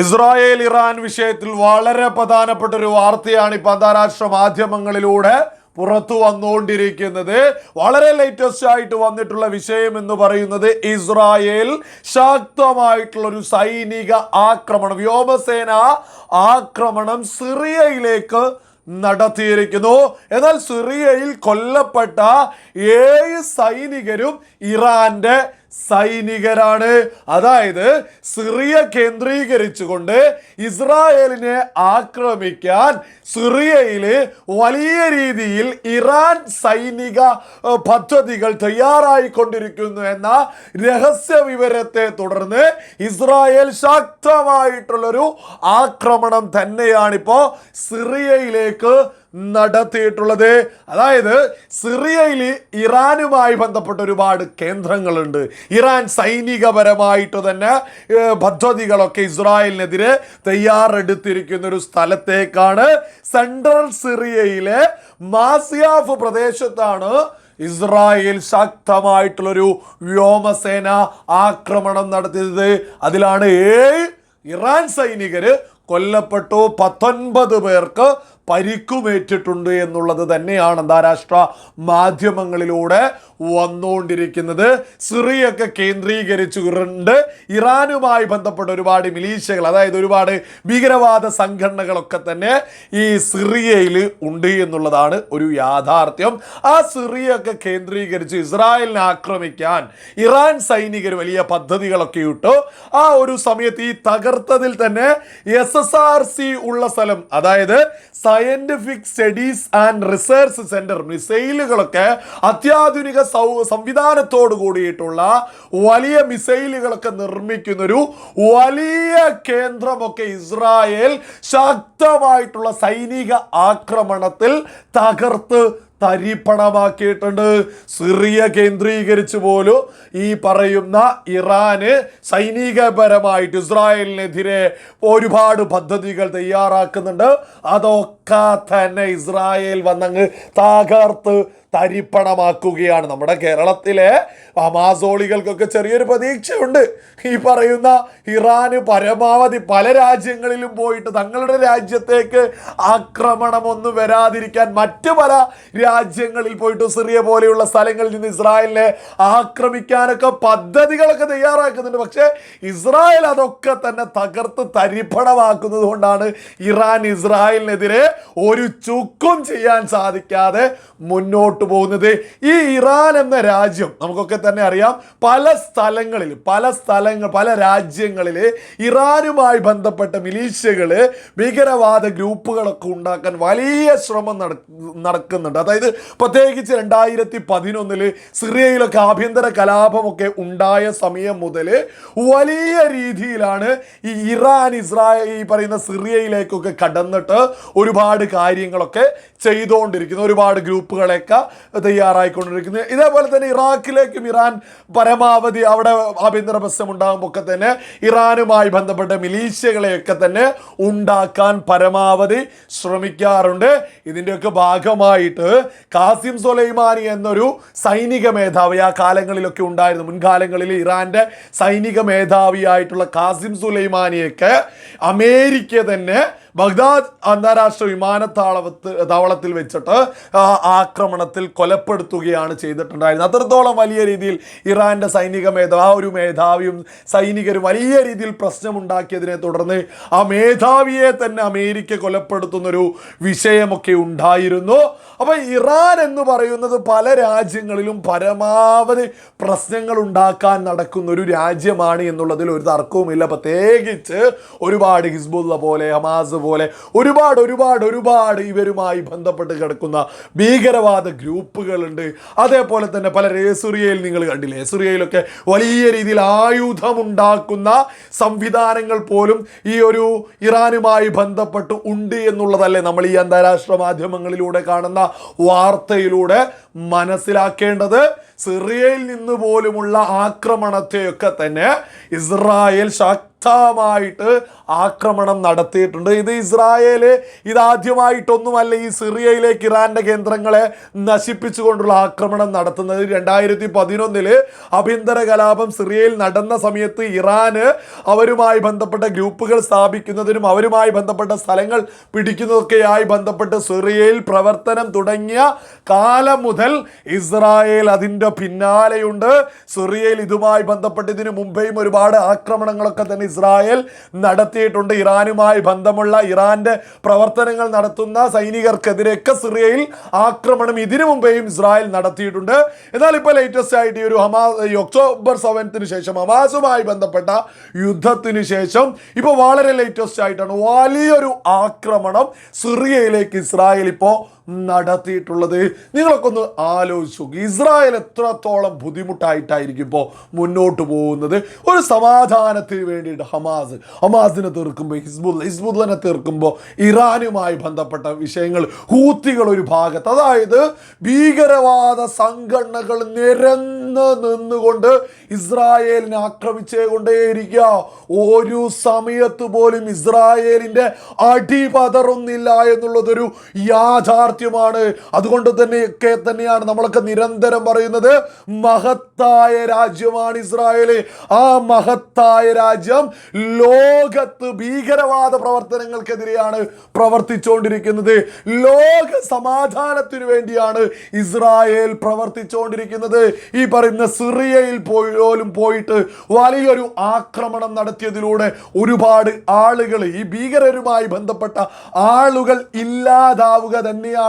Israel Iran വിഷയത്തിൽ വളരെ പ്രധാനപ്പെട്ട ഒരു വാർത്തയാണ് ഇപ്പൊ അന്താരാഷ്ട്ര മാധ്യമങ്ങളിലൂടെ പുറത്തു വന്നുകൊണ്ടിരിക്കുന്നത്. വളരെ ലേറ്റസ്റ്റ് ആയിട്ട് വന്നിട്ടുള്ള വിഷയം എന്ന് പറയുന്നത് ഇസ്രായേൽ ശക്തമായിട്ടുള്ള ഒരു സൈനിക ആക്രമണം വ്യോമസേന ആക്രമണം സിറിയയിലേക്ക് നടത്തിയിരിക്കുന്നു. എന്നാൽ സിറിയയിൽ കൊല്ലപ്പെട്ട ഏഴ് സൈനികരും ഇറാന്റെ സൈനികരാണ്. അതായത് സിറിയ കേന്ദ്രീകരിച്ചുകൊണ്ട് ഇസ്രായേലിനെ ആക്രമിക്കാൻ സിറിയയിൽ വലിയ രീതിയിൽ ഇറാൻ സൈനിക പദ്ധതികൾ തയ്യാറായിക്കൊണ്ടിരിക്കുന്നു എന്ന രഹസ്യ വിവരത്തെ തുടർന്ന് ഇസ്രായേൽ ശക്തമായിട്ടുള്ളൊരു ആക്രമണം തന്നെയാണിപ്പോ സിറിയയിലേക്ക് നടത്തിയിട്ടുള്ളത്. അതായത് സിറിയയിൽ ഇറാനുമായി ബന്ധപ്പെട്ട ഒരുപാട് കേന്ദ്രങ്ങളുണ്ട്. ഇറാൻ സൈനികപരമായിട്ട് തന്നെ പദ്ധതികളൊക്കെ ഇസ്രായേലിനെതിരെ തയ്യാറെടുത്തിരിക്കുന്ന ഒരു സ്ഥലത്തേക്കാണ് സെൻട്രൽ സിറിയയിലെ മാസിയാഫ് പ്രദേശത്താണ് ഇസ്രായേൽ ശക്തമായിട്ടുള്ളൊരു വ്യോമസേന ആക്രമണം നടത്തിയത്. അതിലാണ് ഏഴ് ഇറാൻ സൈനികർ കൊല്ലപ്പെട്ടു. പത്തൊൻപത് പേർക്ക് പരിക്കുമേറ്റിട്ടുണ്ട് എന്നുള്ളത് തന്നെയാണ് അന്താരാഷ്ട്ര മാധ്യമങ്ങളിലൂടെ വന്നുകൊണ്ടിരിക്കുന്നത് സിറിയൊക്കെ കേന്ദ്രീകരിച്ചുകൊണ്ട് ഇറാനുമായി ബന്ധപ്പെട്ട ഒരുപാട് മിലീഷ്യകൾ അതായത് ഒരുപാട് ഭീകരവാദ സംഘടനകളൊക്കെ തന്നെ ഈ സിറിയയിൽ ഉണ്ട് എന്നുള്ളതാണ് ഒരു യാഥാർത്ഥ്യം. ആ സിറിയൊക്കെ കേന്ദ്രീകരിച്ച് ഇസ്രായേലിനെ ആക്രമിക്കാൻ ഇറാൻ സൈനികർ വലിയ പദ്ധതികളൊക്കെ ഇട്ടു. ആ ഒരു സമയത്ത് ഈ തകർത്തതിൽ തന്നെ എസ് ഉള്ള സ്ഥലം അതായത് scientific studies and research centre മിസൈലുകളൊക്കെ അത്യാധുനിക സൗ സംവിധാനത്തോട് കൂടിയിട്ടുള്ള വലിയ മിസൈലുകളൊക്കെ നിർമ്മിക്കുന്നൊരു വലിയ കേന്ദ്രമൊക്കെ ഇസ്രായേൽ ശക്തമായിട്ടുള്ള സൈനിക ആക്രമണത്തിൽ തകർത്ത് തരിപ്പണമാക്കിയിട്ടുണ്ട്. സിറിയ കേന്ദ്രീകരിച്ച് പോലും ഈ പറയുന്ന ഇറാന് സൈനികപരമായിട്ട് ഇസ്രായേലിനെതിരെ ഒരുപാട് പദ്ധതികൾ തയ്യാറാക്കുന്നുണ്ട്. അതൊക്കെ തന്നെ ഇസ്രായേൽ വന്നങ്ങ് തകർത്ത് തരിപ്പണമാക്കുകയാണ്. നമ്മുടെ കേരളത്തിലെ അമാസോളികൾക്കൊക്കെ ചെറിയൊരു പ്രതീക്ഷയുണ്ട്. ഈ പറയുന്ന ഇറാന് പരമാവധി പല രാജ്യങ്ങളിലും പോയിട്ട് തങ്ങളുടെ രാജ്യത്തേക്ക് ആക്രമണമൊന്നും വരാതിരിക്കാൻ മറ്റു പല രാജ്യങ്ങളിൽ പോയിട്ട് സിറിയ പോലെയുള്ള സ്ഥലങ്ങളിൽ നിന്ന് ഇസ്രായേലിനെ ആക്രമിക്കാനൊക്കെ പദ്ധതികളൊക്കെ തയ്യാറാക്കുന്നുണ്ട്. പക്ഷേ ഇസ്രായേൽ അതൊക്കെ തന്നെ തകർത്ത് തരിപ്പണമാക്കുന്നത് കൊണ്ടാണ് ഇറാൻ ഇസ്രായേലിനെതിരെ ഒരു ചുക്കും ചെയ്യാൻ സാധിക്കാതെ മുന്നോട്ട് പോകുന്നത് ഈ ഇറാൻ എന്ന രാജ്യം. നമുക്കൊക്കെ തന്നെ അറിയാം പല സ്ഥലങ്ങളിൽ പല സ്ഥലങ്ങൾ പല രാജ്യങ്ങളിൽ ഇറാനുമായി ബന്ധപ്പെട്ട മിലീഷ്യകൾ ഭീകരവാദ ഗ്രൂപ്പുകളൊക്കെ ഉണ്ടാക്കാൻ വലിയ ശ്രമം നടക്കുന്നുണ്ട്. അതായത് പ്രത്യേകിച്ച് രണ്ടായിരത്തി പതിനൊന്നിൽ സിറിയയിലൊക്കെ ആഭ്യന്തര കലാപമൊക്കെ ഉണ്ടായ സമയം മുതൽ വലിയ രീതിയിലാണ് ഈ ഇറാൻ ഇസ്രായേൽ ഈ പറയുന്ന സിറിയയിലേക്കൊക്കെ കടന്നിട്ട് ഒരുപാട് കാര്യങ്ങളൊക്കെ ചെയ്തുകൊണ്ടിരിക്കുന്നു ഒരുപാട് ഗ്രൂപ്പുകളെയൊക്കെ തയ്യാറായിക്കൊണ്ടിരിക്കുന്നത് ഇതേപോലെ തന്നെ ഇറാഖിലേക്കും ഇറാൻ പരമാവധി അവിടെ ആഭ്യന്തര പ്രശ്നം ഉണ്ടാകുമ്പോൾ തന്നെ ഇറാനുമായി ബന്ധപ്പെട്ട മിലീഷ്യകളെയൊക്കെ തന്നെ ഉണ്ടാക്കാൻ പരമാവധി ശ്രമിക്കാറുണ്ട്. ഇതിന്റെയൊക്കെ ഭാഗമായിട്ട് കാസിം സൊലൈമാനി എന്നൊരു സൈനിക മേധാവി ആ കാലങ്ങളിലൊക്കെ ഉണ്ടായിരുന്നു. മുൻകാലങ്ങളിൽ ഇറാന്റെ സൈനിക മേധാവിയായിട്ടുള്ള കാസിം സുലൈമാനിയൊക്കെ അമേരിക്ക തന്നെ ബഗ്ദാദ് അന്താരാഷ്ട്ര വിമാനത്താവളത്ത് താവളത്തിൽ വെച്ചിട്ട് ആക്രമണത്തിൽ കൊലപ്പെടുത്തുകയാണ് ചെയ്തിട്ടുണ്ടായിരുന്നത്. അത്രത്തോളം വലിയ രീതിയിൽ ഇറാന്റെ സൈനിക മേധാവി മേധാവിയും സൈനികരും വലിയ രീതിയിൽ പ്രശ്നമുണ്ടാക്കിയതിനെ തുടർന്ന് ആ മേധാവിയെ തന്നെ അമേരിക്ക കൊലപ്പെടുത്തുന്നൊരു വിഷയമൊക്കെ ഉണ്ടായിരുന്നു. അപ്പോൾ ഇറാൻ എന്ന് പറയുന്നത് പല രാജ്യങ്ങളിലും പരമാവധി പ്രശ്നങ്ങൾ ഉണ്ടാക്കാൻ നടക്കുന്ന ഒരു രാജ്യമാണ് എന്നുള്ളതിൽ ഒരു തർക്കവുമില്ല. പ്രത്യേകിച്ച് ഒരുപാട് ഹിസ്ബുള്ള പോലെ ഹമാസ് പോലെ ഒരുപാട് ഒരുപാട് ഒരുപാട് ഇവരുമായി ബന്ധപ്പെട്ട് കിടക്കുന്ന ഭീകരവാദ ഗ്രൂപ്പുകളുണ്ട്. അതേപോലെ തന്നെ പല രേസുറിയയിൽ നിങ്ങൾ കണ്ടില്ലേ? സുറിയയിലൊക്കെ വലിയ രീതിയിൽ ആയുധമുണ്ടാക്കുന്ന സംവിധാനങ്ങൾ പോലും ഈ ഒരു ഇറാനുമായി ബന്ധപ്പെട്ട് ഉണ്ട് എന്നുള്ളതല്ലേ നമ്മൾ ഈ അന്താരാഷ്ട്ര മാധ്യമങ്ങളിലൂടെ കാണുന്ന വാർത്തയിലൂടെ മനസ്സിലാക്കേണ്ടത്? സിറിയയിൽ നിന്ന് പോലുമുള്ള ആക്രമണത്തെയൊക്കെ തന്നെ ഇസ്രായേൽ ശക്തി ശക്തമായിട്ട് ആക്രമണം നടത്തിയിട്ടുണ്ട്. ഇത് ഇസ്രായേൽ ഇതാദ്യമായിട്ടൊന്നുമല്ല ഈ സിറിയയിലേക്ക് ഇറാന്റെ കേന്ദ്രങ്ങളെ നശിപ്പിച്ചുകൊണ്ടുള്ള ആക്രമണം നടത്തുന്നത്. രണ്ടായിരത്തി പതിനൊന്നിൽ ആഭ്യന്തര കലാപം സിറിയയിൽ നടന്ന സമയത്ത് ഇറാന് അവരുമായി ബന്ധപ്പെട്ട ഗ്രൂപ്പുകൾ സ്ഥാപിക്കുന്നതിനും അവരുമായി ബന്ധപ്പെട്ട സ്ഥലങ്ങൾ പിടിക്കുന്നതൊക്കെയായി ബന്ധപ്പെട്ട് സിറിയയിൽ പ്രവർത്തനം തുടങ്ങിയ കാലം മുതൽ ഇസ്രായേൽ അതിന്റെ പിന്നാലെയുണ്ട്. സിറിയയിൽ ഇതുമായി ബന്ധപ്പെട്ട് ഇതിനു മുമ്പേയും ഒരുപാട് ആക്രമണങ്ങളൊക്കെ തന്നെ ഇസ്രായേൽ നടത്തിയിട്ടുണ്ട്. ഇറാനുമായി ബന്ധമുള്ള ഇറാന്റെ പ്രവർത്തനങ്ങൾ നടത്തുന്ന സൈനികർക്കെതിരെയൊക്കെ സിറിയയിൽ ആക്രമണം ഇതിനു മുമ്പേയും ഇസ്രായേൽ നടത്തിയിട്ടുണ്ട്. എന്നാൽ ഇപ്പോൾ ലേറ്റസ്റ്റ് ആയിട്ട് ഈ ഒരു ഹമാ ഒക്ടോബർ സെവൻത്തിന് ശേഷം ഹമാസുമായി ബന്ധപ്പെട്ട യുദ്ധത്തിന് ശേഷം ഇപ്പോൾ വളരെ ലേറ്റസ്റ്റ് ആയിട്ടാണ് വലിയൊരു ആക്രമണം സിറിയയിലേക്ക് ഇസ്രായേൽ ഇപ്പോൾ നടത്തിയിട്ടുള്ളത്. നിങ്ങളൊക്കെ ഒന്ന് ആലോചിച്ചു ഇസ്രായേൽ എത്രത്തോളം ബുദ്ധിമുട്ടായിട്ടായിരിക്കും ഇപ്പോൾ മുന്നോട്ട് പോകുന്നത്? ഒരു സമാധാനത്തിന് വേണ്ടിയിട്ട് ഹമാസ് ഹമാസിനെ തീർക്കുമ്പോൾ ഹിസ്ബുൽ ഹിസ്ബുദ്ദിനെ തീർക്കുമ്പോൾ ഇറാനുമായി ബന്ധപ്പെട്ട വിഷയങ്ങൾ ഹൂത്തികൾ ഒരു ഭാഗത്ത്. അതായത് ഭീകരവാദ സംഘടനകൾ നിരന്ന് നിന്നുകൊണ്ട് ഇസ്രായേലിനെ ആക്രമിച്ചേ കൊണ്ടേയിരിക്കുക ഒരു സമയത്ത് പോലും ഇസ്രായേലിന്റെ അടി എന്നുള്ളതൊരു എന്നുള്ളതൊരു യാഥാർത്ഥ്യമാണ് അതുകൊണ്ട് തന്നെയൊക്കെ തന്നെയാണ് നമ്മളൊക്കെ നിരന്തരം പറയുന്നത്. മഹത്തായ രാജ്യമാണ് ഇസ്രായേൽ ആ മഹത്തായ രാജ്യം ലോകത്ത് ഭീകരവാദ പ്രവർത്തനങ്ങൾക്കെതിരെയാണ് പ്രവർത്തിച്ചുകൊണ്ടിരിക്കുന്നത് ലോക സമാധാനത്തിനു വേണ്ടിയാണ് ഇസ്രായേൽ പ്രവർത്തിച്ചുകൊണ്ടിരിക്കുന്നത് ഈ പറയുന്ന സിറിയയിൽ പോലും പോയിട്ട് വലിയൊരു ആക്രമണം നടത്തിയതിലൂടെ ഒരുപാട് ആളുകൾ ഈ ഭീകരരുമായി ബന്ധപ്പെട്ട ആളുകൾ ഇല്ലാതാവുക തന്നെയാണ്.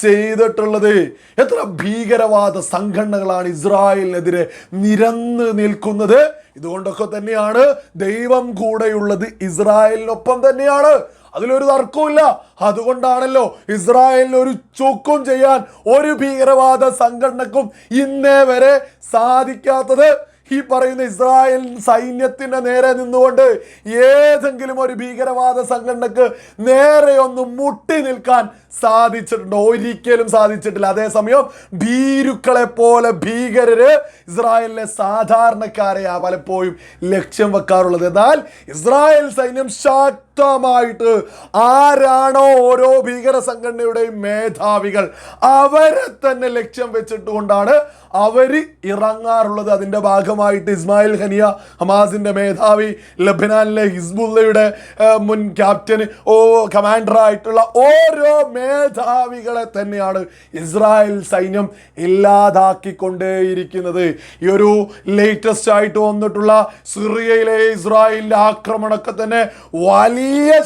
ചെയ്തിട്ടുള്ളത്? എത്ര ഭീകരവാദ സംഘടനകളാണ് ഇസ്രായേലിനെതിരെ നിരന്ന് നിൽക്കുന്നത്? ഇതുകൊണ്ടൊക്കെ തന്നെയാണ് ദൈവം കൂടെയുള്ളത് ഇസ്രായേലിനൊപ്പം തന്നെയാണ്. അതിലൊരു തർക്കവുമില്ല. അതുകൊണ്ടാണല്ലോ ഇസ്രായേലിന് ഒരു ചുക്കും ചെയ്യാൻ ഒരു ഭീകരവാദ സംഘടനക്കും ഇന്നേ വരെ സാധിക്കാത്തത്. ഈ പറയുന്ന ഇസ്രായേൽ സൈന്യത്തിന്റെ നേരെ നിന്നുകൊണ്ട് ഏതെങ്കിലും ഒരു ഭീകരവാദ സംഘടനക്ക് നേരെ ഒന്ന് മുട്ടി നിൽക്കാൻ സാധിച്ചിട്ടുണ്ടോ? ഒരിക്കലും സാധിച്ചിട്ടില്ല. അതേസമയം ഭീരുക്കളെ പോലെ ഭീകരര് ഇസ്രായേലിലെ സാധാരണക്കാരെയാ പലപ്പോഴും ലക്ഷ്യം വെക്കാറുള്ളത്. എന്നാൽ ഇസ്രായേൽ സൈന്യം ശക്തമായിട്ട് ആരാണോ ഓരോ ഭീകര സംഘടനയുടെയും മേധാവികൾ അവരെ തന്നെ ലക്ഷ്യം വെച്ചിട്ടുകൊണ്ടാണ് അവർ ഇറങ്ങാറുള്ളത്. അതിന്റെ ഭാഗമായിട്ട് ഇസ്മായിൽ ഖനിയ ഹമാസിന്റെ മേധാവി ലബനാനിലെ ഹിസ്ബുല്ലയുടെ മുൻ ക്യാപ്റ്റൻ ഓ കമാൻഡറായിട്ടുള്ള ഓരോ മേധാവികളെ തന്നെയാണ് ഇസ്രായേൽ സൈന്യം ഇല്ലാതാക്കിക്കൊണ്ടേയിരിക്കുന്നത്. ഈ ഒരു ലേറ്റസ്റ്റ് ആയിട്ട് വന്നിട്ടുള്ള സിറിയയിലെ ഇസ്രായേലിന്റെ ആക്രമണമൊക്കെ തന്നെ വലിയ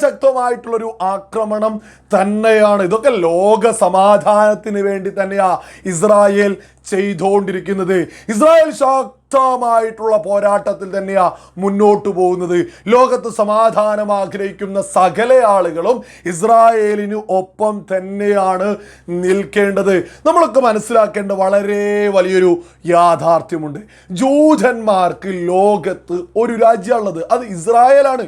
ശക്തമായിട്ടുള്ളൊരു ആക്രമണം തന്നെയാണ്. ഇതൊക്കെ ലോക സമാധാനത്തിന് വേണ്ടി തന്നെയാ ഇസ്രായേൽ ചെയ്തുകൊണ്ടിരിക്കുന്നത് ഇസ്രായേൽ ശക്തമായിട്ടുള്ള പോരാട്ടത്തിൽ തന്നെയാ മുന്നോട്ട് പോകുന്നത്. ലോകത്ത് സമാധാനം ആഗ്രഹിക്കുന്ന സകല ആളുകളും ഇസ്രായേലിന് ഒപ്പം തന്നെയാണ് നിൽക്കേണ്ടത്. നമ്മളൊക്കെ മനസ്സിലാക്കേണ്ട വളരെ വലിയൊരു യാഥാർത്ഥ്യമുണ്ട്. ജൂതന്മാർക്ക് ലോകത്ത് ഒരു രാജ്യമുള്ളത് അത് ഇസ്രായേലാണ്.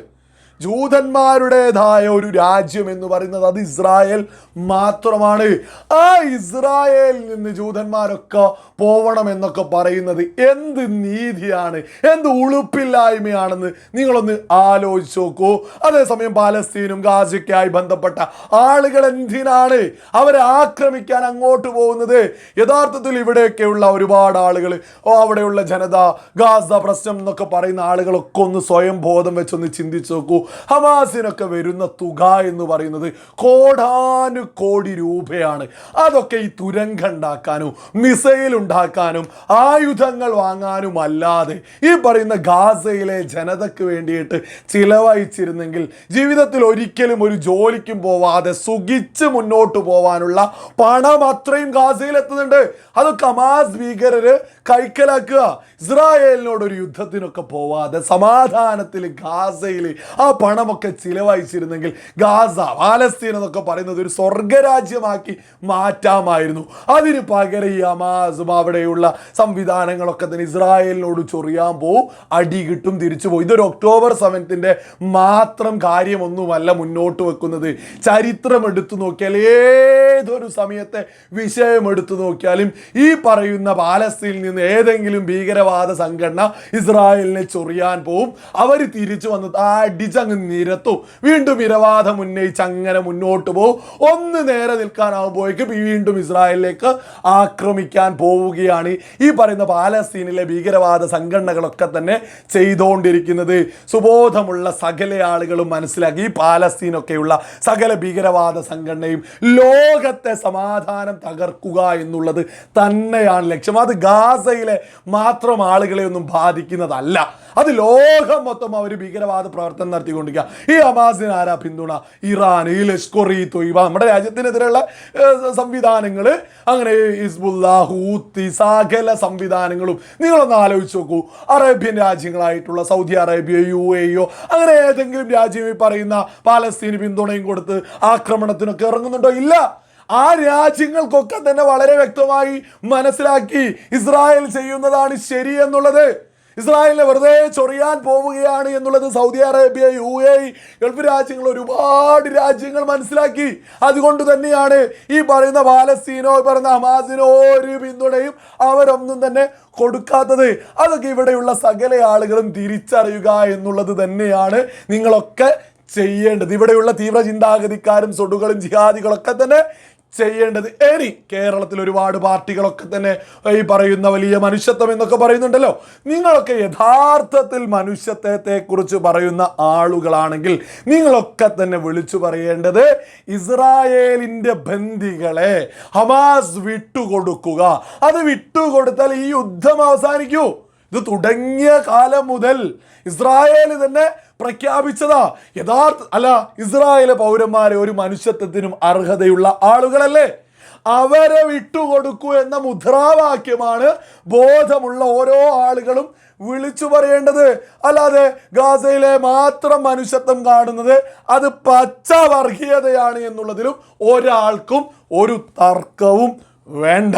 ജൂതന്മാരുടേതായ ഒരു രാജ്യം എന്ന് പറയുന്നത് അത് ഇസ്രായേൽ മാത്രമാണ്. ആ ഇസ്രായേലിൽ നിന്ന് ജൂതന്മാരൊക്കെ പോവണം എന്നൊക്കെ പറയുന്നത് എന്ത് നീതിയാണ് എന്ത് ഉളുപ്പില്ലായ്മയാണെന്ന് നിങ്ങളൊന്ന് ആലോചിച്ച് നോക്കൂ. അതേസമയം പാലസ്തീനും ഗാസയ്ക്കായി ബന്ധപ്പെട്ട ആളുകൾ എന്തിനാണ് അവരെ ആക്രമിക്കാൻ അങ്ങോട്ട് പോകുന്നത്? യഥാർത്ഥത്തിൽ ഇവിടെയൊക്കെയുള്ള ഒരുപാട് ആളുകൾ അവിടെയുള്ള ജനത ഗാസ പ്രശ്നം എന്നൊക്കെ പറയുന്ന ആളുകളൊക്കെ ഒന്ന് സ്വയം ബോധം വെച്ചൊന്ന് ചിന്തിച്ചു നോക്കൂ. ഹമാസിനൊക്കെ വരുന്ന തുക എന്ന് പറയുന്നത് കോടാനു കോടി രൂപയാണ്. അതൊക്കെ ഈ തുരങ്കം ഉണ്ടാക്കാനും മിസൈൽ ഉണ്ടാക്കാനും ആയുധങ്ങൾ വാങ്ങാനും അല്ലാതെ ഈ പറയുന്ന ഗാസയിലെ ജനതയ്ക്ക് വേണ്ടിയിട്ട് ചിലവഴിച്ചിരുന്നെങ്കിൽ ജീവിതത്തിൽ ഒരിക്കലും ഒരു ജോലിക്കും പോവാതെ സുഖിച്ച് മുന്നോട്ട് പോവാനുള്ള പണം അത്രയും ഗാസയിൽ എത്തുന്നുണ്ട്. അത് കമാസ് ഭീകരര് കൈക്കലാക്കുക. ഇസ്രായേലിനോട് ഒരു യുദ്ധത്തിനൊക്കെ പോവാതെ സമാധാനത്തിൽ ഗാസയിൽ ആ പണമൊക്കെ ചിലവഴിച്ചിരുന്നെങ്കിൽ ഗാസ പാലസ്തീൻ എന്നൊക്കെ പറയുന്നത് ഒരു സ്വർഗരാജ്യമാക്കി മാറ്റാമായിരുന്നു. അതിന് പകരം ഈ അമാസും അവിടെയുള്ള സംവിധാനങ്ങളൊക്കെ തന്നെ ഇസ്രായേലിനോട് ചൊറിയാൻ പോവും. അടി കിട്ടും തിരിച്ചു പോകും ഇതൊരു ഒക്ടോബർ സെവൻത്തിന്റെ മാത്രം കാര്യമൊന്നുമല്ല മുന്നോട്ട് വെക്കുന്നത്. ചരിത്രം എടുത്തു നോക്കിയാൽ ഏതൊരു സമയത്തെ വിഷയം എടുത്തു നോക്കിയാലും ഈ പറയുന്ന പാലസ്തീനിൽ നിന്ന് ഏതെങ്കിലും ഭീകരവാദ സംഘടന ഇസ്രായേലിനെ ചൊറിയാൻ പോവും. അവർ തിരിച്ചു വന്ന് അടിച്ചങ്ങ് നിരത്തും. വീണ്ടും ഇരവാദം ഉന്നയിച്ച് അങ്ങനെ മുന്നോട്ട് പോവും. ഒന്ന് നേരെ നിൽക്കാനാവുമ്പോഴേക്കും വീണ്ടും ഇസ്രായേലിലേക്ക് ആക്രമിക്കാൻ പോവുകയാണ് ഈ പറയുന്ന പാലസ്തീനിലെ ഭീകരവാദ സംഘടനകളൊക്കെ തന്നെ ചെയ്തുകൊണ്ടിരിക്കുന്നത് സുബോധമുള്ള സകല ആളുകളും മനസ്സിലാക്കി ഈ പാലസ്തീനൊക്കെയുള്ള സകല ഭീകരവാദ സംഘടനയും ലോകത്തെ സമാധാനം തകർക്കുക എന്നുള്ളത് തന്നെയാണ് ലക്ഷ്യം. അത് ഗാസയിലെ മാത്രം ആളുകളെ ഒന്നും ബാധിക്കുന്നതല്ല. അത് ലോകം മൊത്തം അവർ ഭീകരവാദ പ്രവർത്തനം നടത്തിക്കൊണ്ടിരിക്കുക ഈ ഹമാസിന് ആരാ പിന്തുണ? ഇറാൻ ഈ ലഷ്കർ ഈ നമ്മുടെ രാജ്യത്തിനെതിരെയുള്ള സംവിധാനങ്ങൾ അങ്ങനെ ഹിസ്ബുല്ല ഹൂത്തി സകല സംവിധാനങ്ങളും. നിങ്ങളൊന്ന് ആലോചിച്ച് നോക്കൂ. അറേബ്യൻ രാജ്യങ്ങളായിട്ടുള്ള സൗദി അറേബ്യ യു എയോ അങ്ങനെ ഏതെങ്കിലും രാജ്യം ഈ പറയുന്ന പാലസ്തീന് പിന്തുണയും കൊടുത്ത് ആക്രമണത്തിനൊക്കെ ഇറങ്ങുന്നുണ്ടോ? ഇല്ല. ആ രാജ്യങ്ങൾക്കൊക്കെ തന്നെ വളരെ വ്യക്തമായി മനസ്സിലാക്കി ഇസ്രായേൽ ചെയ്യുന്നതാണ് ശരി എന്നുള്ളത്. ഇസ്രായേലിനെ വെറുതെ ചൊറിയാൻ പോവുകയാണ് എന്നുള്ളത് Saudi Arabia U A Gulf രാജ്യങ്ങൾ ഒരുപാട് രാജ്യങ്ങൾ മനസ്സിലാക്കി. അതുകൊണ്ട് തന്നെയാണ് ഈ പറയുന്ന പാലസ്തീനോ പറയുന്ന ഹമാസിനോ ഒരു പിന്തുണയും അവരൊന്നും തന്നെ കൊടുക്കാത്തത്. അതൊക്കെ ഇവിടെയുള്ള സകല ആളുകളും തിരിച്ചറിയുക എന്നുള്ളത് തന്നെയാണ് നിങ്ങളൊക്കെ ചെയ്യേണ്ടത്. ഇവിടെയുള്ള തീവ്ര ചിന്താഗതിക്കാരും സൊടുകളും ജിഹാദികളൊക്കെ തന്നെ ചെയ്യേണ്ടത്. ഇനി കേരളത്തിൽ ഒരുപാട് പാർട്ടികളൊക്കെ തന്നെ ഈ പറയുന്ന വലിയ മനുഷ്യത്വം എന്നൊക്കെ പറയുന്നുണ്ടല്ലോ. നിങ്ങളൊക്കെ യഥാർത്ഥത്തിൽ മനുഷ്യത്വത്തെ കുറിച്ച് പറയുന്ന ആളുകളാണെങ്കിൽ നിങ്ങളൊക്കെ തന്നെ വിളിച്ചു പറയേണ്ടത് ഇസ്രായേലിന്റെ ബന്ദികളെ ഹമാസ് വിട്ടുകൊടുക്കുക. അത് വിട്ടുകൊടുത്താൽ ഈ യുദ്ധം അവസാനിക്കൂ. ഇത് തുടങ്ങിയ കാലം മുതൽ ഇസ്രായേൽ തന്നെ പ്രഖ്യാപിച്ചതാ. യഥാർത്ഥ അല്ല ഇസ്രായേലെ പൗരന്മാരെ ഒരു മനുഷ്യത്വത്തിനും അർഹതയുള്ള ആളുകളല്ലേ? അവരെ വിട്ടുകൊടുക്കൂ എന്ന മുദ്രാവാക്യമാണ് ബോധമുള്ള ഓരോ ആളുകളും വിളിച്ചു പറയേണ്ടത്. അല്ലാതെ ഗാസയിലെ മാത്രം മനുഷ്യത്വം കാണുന്നത് അത് പച്ച വർഗീയതയാണ് എന്നുള്ളതിലും ഒരാൾക്കും ഒരു തർക്കവും വേണ്ട.